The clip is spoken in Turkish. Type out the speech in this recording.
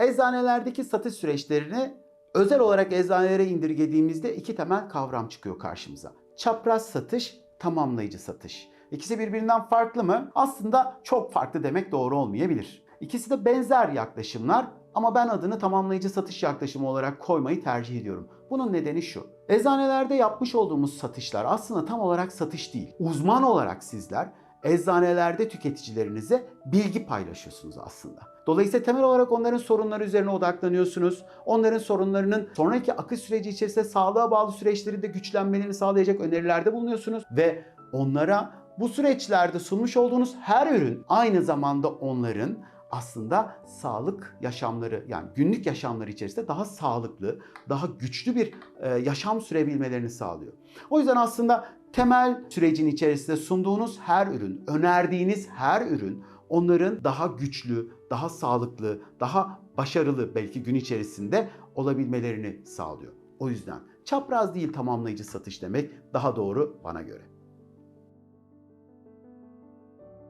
Eczanelerdeki satış süreçlerini özel olarak eczanelere indirgediğimizde iki temel kavram çıkıyor karşımıza. Çapraz satış, tamamlayıcı satış. İkisi birbirinden farklı mı? Aslında çok farklı demek doğru olmayabilir. İkisi de benzer yaklaşımlar ama ben adını tamamlayıcı satış yaklaşımı olarak koymayı tercih ediyorum. Bunun nedeni şu. Eczanelerde yapmış olduğumuz satışlar aslında tam olarak satış değil. Uzman olarak sizler eczanelerde tüketicilerinize bilgi paylaşıyorsunuz aslında. Dolayısıyla temel olarak onların sorunları üzerine odaklanıyorsunuz. Onların sorunlarının sonraki akış süreci içerisinde sağlığa bağlı süreçleri de güçlenmelerini sağlayacak önerilerde bulunuyorsunuz ve onlara bu süreçlerde sunmuş olduğunuz her ürün aynı zamanda onların aslında sağlık yaşamları yani günlük yaşamları içerisinde daha sağlıklı, daha güçlü bir e, yaşam sürebilmelerini sağlıyor. O yüzden aslında temel sürecin içerisinde sunduğunuz her ürün, önerdiğiniz her ürün onların daha güçlü, daha sağlıklı, daha başarılı belki gün içerisinde olabilmelerini sağlıyor. O yüzden çapraz değil tamamlayıcı satış demek daha doğru bana göre.